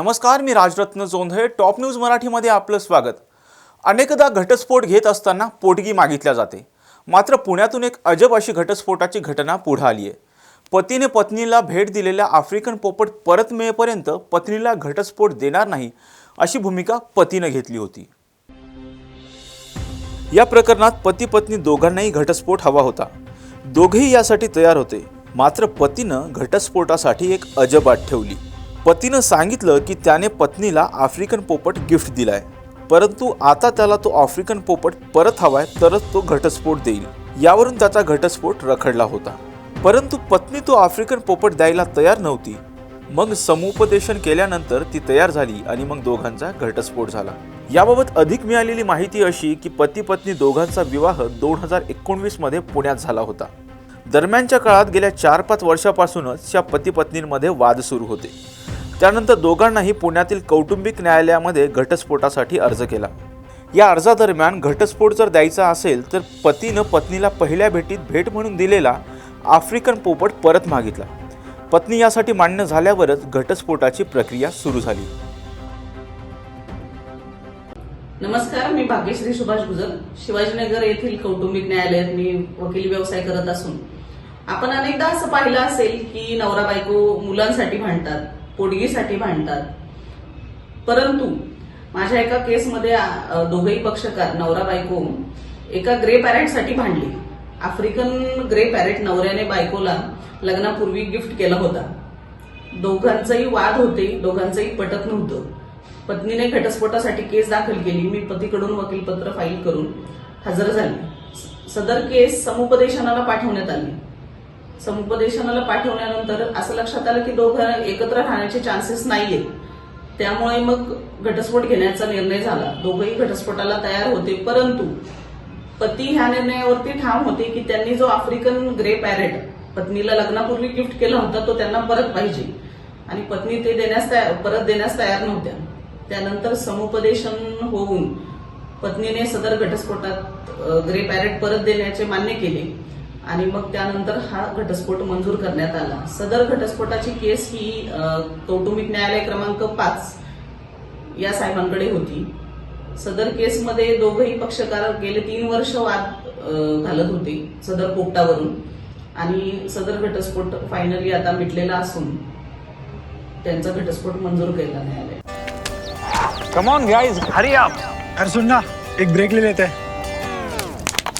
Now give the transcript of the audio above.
नमस्कार मी Rajratna Jondhale. Top news मराठीमध्ये आपलं स्वागत. अनेकदा घटस्फोट घेत असताना पोटगी मागितल्या जाते. मात्र पुण्यातून एक अजब अशी घटस्फोटाची घटना पुढे आली आहे. पतीने पत्नीला भेट दिलेल्या आफ्रिकन पोपट परत मिळेपर्यंत पत्नीला घटस्फोट देणार नाही अशी भूमिका पतीनं घेतली होती. या प्रकरणात पती पत्नी दोघांनाही घटस्फोट हवा होता. दोघेही यासाठी तयार होते. मात्र पतीनं घटस्फोटासाठी एक अजब अट ठेवली. पतीनं सांगितलं की त्याने पत्नीला आफ्रिकन पोपट गिफ्ट दिलाय. परंतु आता त्याला तो आफ्रिकन पोपट परत हवाय तरच तो घटस्फोट देईल. यावरून त्याचा घटस्फोट रखडला होता. परंतु पत्नी तो आफ्रिकन पोपट द्यायला तयार नव्हती. मग समुपदेशन केल्यानंतर ती तयार झाली आणि मग दोघांचा घटस्फोट झाला. याबाबत अधिक मिळालेली माहिती अशी की पती पत्नी दोघांचा विवाह दोन हजार एकोणवीसमध्ये पुण्यात झाला होता. दरम्यानच्या काळात गेल्या चार पाच वर्षापासूनच या पती पत्नींमध्ये वाद सुरू होते. त्यानंतर दोघांनाही पुण्यातील कौटुंबिक न्यायालयामध्ये घटस्फोटासाठी अर्ज केला. या अर्जादरम्यान घटस्फोट जर द्यायचा असेल तर पतीनं पत्नीला पहिल्या भेटीत भेट म्हणून दिलेला आफ्रिकन पोपट परत मागितला. पत्नी यासाठी मान्य झाल्यावरच घटस्फोटाची प्रक्रिया सुरू झाली. नमस्कार मी भाग्यश्री सुभाष गुजर शिवाजीनगर येथील कौटुंबिक न्यायालयात मी वकील व्यवसाय करत असून आपण अनेकदा असं पाहिलं असेल की नवरा बायको मुलांसाठी भांडतात पोटगीसाठी भांडतात. परंतु माझ्या एका केसमध्ये दोघेही पक्षकार नवरा बायको एका ग्रे पॅरेटसाठी भांडली. आफ्रिकन ग्रे पॅरेट नवऱ्याने बायकोला लग्नापूर्वी गिफ्ट केला होता. दोघांचाही वाद होते दोघांचंही पटत नव्हतं. पत्नीने घटस्फोटासाठी केस दाखल केली. मी पतीकडून वकीलपत्र फाईल करून हजर झाली. सदर केस समुपदेशनाला पाठवण्यात आली. समुपदेशनाला पाठवल्यानंतर असं लक्षात आलं की दोघं एकत्र राहण्याचे चान्सेस नाहीये. त्यामुळे मग घटस्फोट घेण्याचा निर्णय झाला. दोघंही घटस्फोटाला तयार होते परंतु पती ह्या निर्णयावरती ठाम होते की त्यांनी जो आफ्रिकन ग्रे पॅरेट पत्नीला लग्नापूर्वी गिफ्ट केला होता तो त्यांना परत पाहिजे. आणि पत्नी ते देण्यास परत देण्यास तयार नव्हत्या. त्यानंतर समुपदेशन होऊन पत्नीने सदर घटस्फोटात ग्रे पॅरेट परत देण्याचे मान्य केले. आणि मग त्यानंतर हा घटस्फोट मंजूर करण्यात आला. सदर घटस्फोटाची केस ही कौटुंबिक न्यायालय क्रमांक पाच या साहेबांकडे होती. सदर केसमध्ये दोघही पक्षकार गेले तीन वर्ष वाद घालत होते सदर पोपटावरून आणि सदर घटस्फोट फायनली आता मिटलेला असून त्यांचा घटस्फोट मंजूर केला न्यायालय come on guys hurry up अरे सुन ना एक ब्रेक ले लेते. हैं